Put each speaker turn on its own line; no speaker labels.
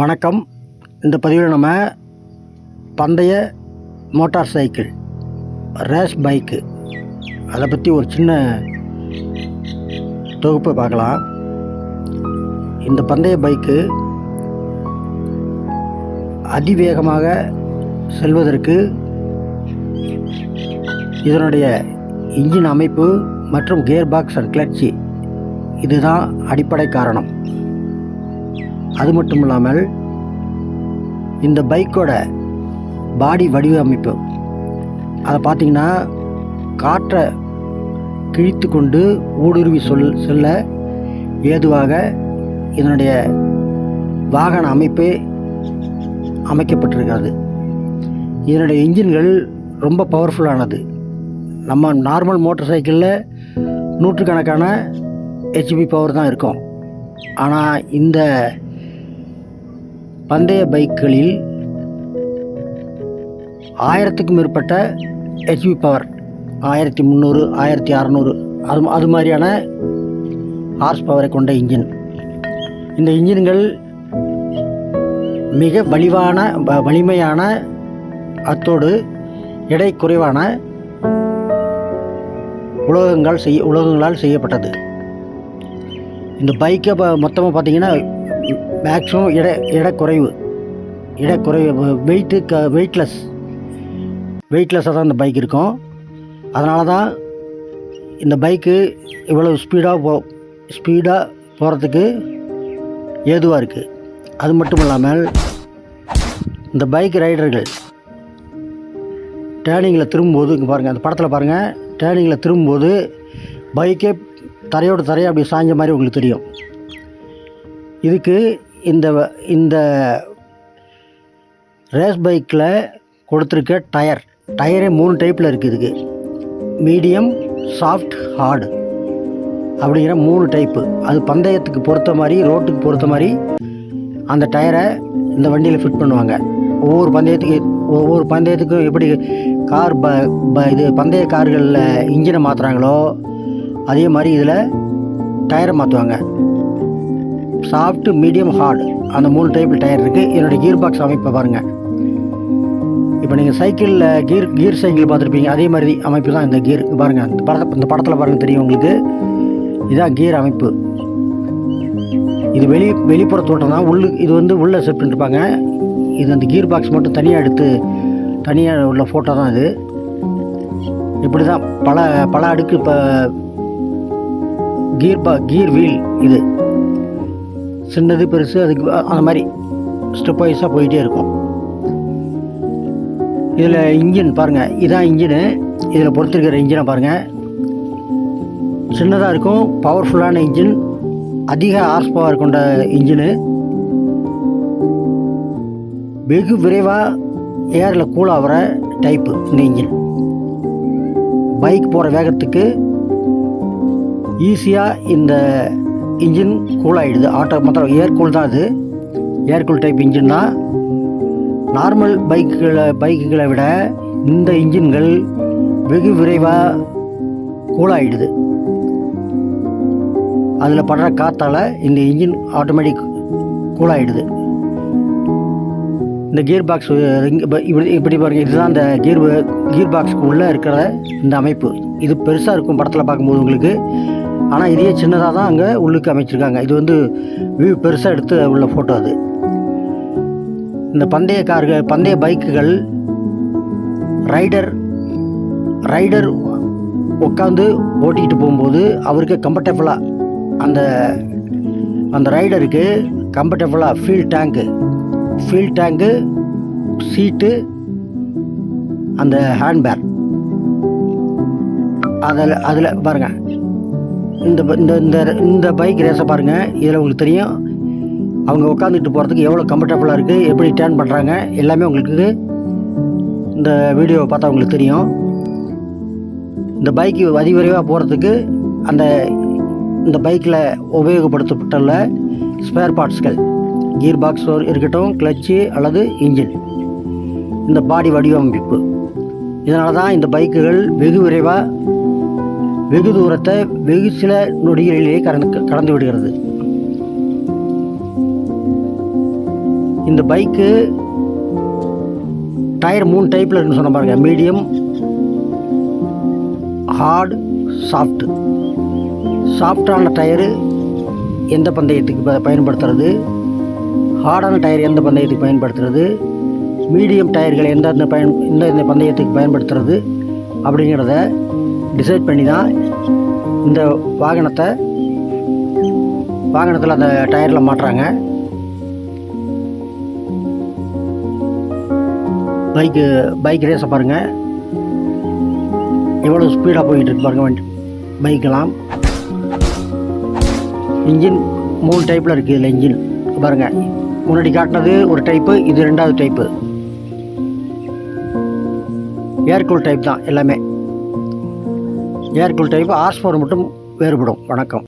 வணக்கம். இந்த பதிவில் நம்ம பந்தய மோட்டார் சைக்கிள் ரேஸ் பைக்கு அதை பற்றி ஒரு சின்ன தொகுப்பை பார்க்கலாம். இந்த பந்தய பைக்கு அதிவேகமாக செல்வதற்கு இதனுடைய இன்ஜின் அமைப்பு மற்றும் கியர் பாக்ஸ் அண்ட் கிளர்ச்சி இதுதான் அடிப்படை காரணம். அது மட்டும் இல்லாமல் இந்த பைக்கோட பாடி வடிவமைப்பு. அதை பார்த்தீங்கன்னா காற்றை கிழித்து கொண்டு ஊடுருவி சொல் செல்ல ஏதுவாக இதனுடைய வாகன அமைப்பு அமைக்கப்பட்டிருக்கிறது. இதனுடைய இன்ஜின்கள் ரொம்ப பவர்ஃபுல்லானது. நம்ம நார்மல் மோட்டார் சைக்கிளில் நூற்றுக்கணக்கான ஹெச்பி பவர் தான் இருக்கும். ஆனால் இந்த பந்தய பைக்குகளில் ஆயிரத்துக்கும் மேற்பட்ட ஹெச்பி பவர் ஆயிரத்தி முந்நூறு ஆயிரத்தி அறநூறு அது அது மாதிரியான ஹார்ஸ் பவரை கொண்ட இன்ஜின் இந்த இன்ஜின்கள் மிக வலிவான வ- வலிமையான அத்தோடு எடை குறைவான உலோகங்கள் செய்ய உலோகங்களால் செய்யப்பட்டது. இந்த பைக்கை மொத்தமாக பார்த்தீங்கன்னா மேக்ஸிமம் இட இடக்குறைவு குறைவு வெயிட்டு க வெயிட்லெஸ் வெயிட்லெஸ்ஸாக தான் இந்த பைக் இருக்கும். அதனால தான் இந்த பைக்கு இவ்வளோ ஸ்பீடாக போ ஸ்பீடாக போகிறதுக்கு ஏதுவாக இருக்குது அது மட்டும் இல்லாமல் இந்த பைக் ரைடர்கள் டேர்னிங்கில் திரும்பும்போது இங்கே பாருங்கள் அந்த படத்தில் பாருங்கள் டேர்னிங்கில் திரும்பும்போது பைக்கே தரையோட தரையை அப்படி சாய்ஞ்ச மாதிரி உங்களுக்கு தெரியும். இதுக்கு இந்த வ- இந்த ரேஸ் பைக்கில் கொடுத்துருக்க டயர் டயரே மூணு டைப்பில் இருக்குது இதுக்கு. மீடியம் சாஃப்ட் ஹார்டு அப்படிங்கிற மூணு டைப்பு அது பந்தயத்துக்கு பொறுத்த மாதிரி ரோட்டுக்கு பொறுத்த மாதிரி அந்த டயரை இந்த வண்டியில் ஃபிட் பண்ணுவாங்க. ஒவ்வொரு பந்தயத்துக்கு ஒவ்வொரு பந்தயத்துக்கும் எப்படி கார் ப ப இது பந்தய கார்களில் இன்ஜினை மாற்றுறாங்களோ அதே மாதிரி இதில் டயரை மாற்றுவாங்க சாஃப்ட் மீடியம் ஹார்டு அந்த மூணு டைப்பில் டயர் இருக்குது என்னோடய கியர் பாக்ஸ் அமைப்பை பாருங்கள் இப்போ நீங்கள் சைக்கிளில் கீர் கீர் சைக்கிள் பார்த்துருப்பீங்க. அதே மாதிரி அமைப்பு தான் இந்த கீர் பாருங்கள் இந்த படத்தை இந்த படத்தில் பாருங்கள் தெரியும் உங்களுக்கு. இதுதான் கீர் அமைப்பு. இது வெளி வெளிப்புற தோட்டம் தான். உள்ளு இது வந்து உள்ளே செட் பண்ணிருப்பாங்க. இது அந்த கீர் பாக்ஸ் மட்டும் தனியாக எடுத்து தனியாக உள்ள ஃபோட்டோ தான் இது. இப்படி தான் பல பல அடுக்கு இப்போ கீர் பா கீர் வீல் இது. சின்னது பெருசு அதுக்கு அந்த மாதிரி ஸ்டெப் வைஸாக போயிட்டே இருக்கும். இதில் இன்ஜின் பாருங்கள் இதான் இன்ஜினு. இதில் பொறுத்திருக்கிற இன்ஜினை பாருங்கள் சின்னதாக இருக்கும் பவர்ஃபுல்லான இன்ஜின். அதிக ஹார்ஸ் பவர் கொண்ட இன்ஜினு. வெகு விரைவாக ஏரில் கூல் ஆகிற டைப்பு இந்த இன்ஜின். பைக் போகிற வேகத்துக்கு ஈஸியாக இந்த இன்ஜின் கூல் ஆகிடுது ஆட்டோ மொத்தம் ஏர் கூல் தான் அது. ஏர் கூல் டைப் இன்ஜின் தான். நார்மல் பைக்குகளை பைக்குகளை விட இந்த இன்ஜின்கள் வெகு விரைவாக கூலாகிடுது அதில் படுற காற்றால் இந்த இன்ஜின் ஆட்டோமேட்டிக் கூலாகிடுது இந்த கியர் பாக்ஸ் இப்படி இப்படி பாருங்க. இதுதான் இந்த கியர் கியர் பாக்ஸ்க்கு உள்ளே இருக்கிற இந்த அமைப்பு. இது பெருசாக இருக்கும் படத்தில் பார்க்கும்போது உங்களுக்கு. ஆனால் இதையே சின்னதாக தான் அங்கே உள்ளுக்கு அமைச்சிருக்காங்க. இது வந்து வியூ பெருசாக எடுத்து உள்ள ஃபோட்டோ அது. இந்த பந்தய கார்கள் பந்தய பைக்குகள் ரைடர் ரைடர் உட்காந்து ஓட்டிக்கிட்டு போகும்போது அவருக்கு கம்ஃபர்டபுளாக அந்த அந்த ரைடருக்கு கம்ஃபர்டபுளாக ஃபீல் டேங்க்கு ஃபீல் டேங்க்கு சீட்டு அந்த ஹேண்ட்பேக் அதில் அதில் பாருங்கள் இந்த இந்த இந்த இந்த பைக் ரேஸை பாருங்கள் இதில் உங்களுக்கு தெரியும். அவங்க உட்காந்துட்டு போகிறதுக்கு எவ்வளோ கம்ஃபர்டபுளாக இருக்குது எப்படி டேர்ன் பண்ணுறாங்க எல்லாமே உங்களுக்கு இந்த வீடியோவை பார்த்தா உங்களுக்கு தெரியும். இந்த பைக்கு அதிவிரைவாக போகிறதுக்கு அந்த இந்த பைக்கில் உபயோகப்படுத்தப்பட்டுள்ள ஸ்பேர் பார்ட்ஸ்கள் கியர் பாக்ஸ் இருக்கட்டும் கிளச்சு அல்லது இன்ஜின் இந்த பாடி வடிவமைப்பு. இதனால தான் இந்த பைக்குகள் வெகு விரைவாக வெகு தூரத்தை வெகு சில நொடிகளிலேயே கடந்து கடந்து விடுகிறது. இந்த பைக்கு டயர் மூணு டைப்பில் இருக்குன்னு சொன்ன பாருங்க. Medium hard soft. சாஃப்டான டயரு எந்த பந்தயத்துக்கு ப- பயன்படுத்துறது? ஹார்டான டயர் எந்த பந்தயத்துக்கு பயன்படுத்துறது? மீடியம் டயர்கள் எந்தெந்த பயன் எந்தெந்த பந்தயத்துக்கு பயன்படுத்துறது? அப்படிங்கிறத டிசைட் பண்ணி தான் இந்த வாகனத்தை வாகனத்தில் அந்த டயரில் மாட்டுறாங்க. பைக்கு பைக் ரேஸை பாருங்கள் எவ்வளோ ஸ்பீடாக போயிட்டு இருக்கு வண்டி. பைக்கெல்லாம் இன்ஜின் மூணு டைப்பில் இருக்குது இதில் இன்ஜின் பாருங்கள் முன்னாடி காட்டினது ஒரு டைப்பு இது ரெண்டாவது டைப்பு ஏர்கூல் டைப் தான் எல்லாமே. ஏர்கூல் டைப் ஆஸ்போர் மட்டும் வேறுபடும். வணக்கம்.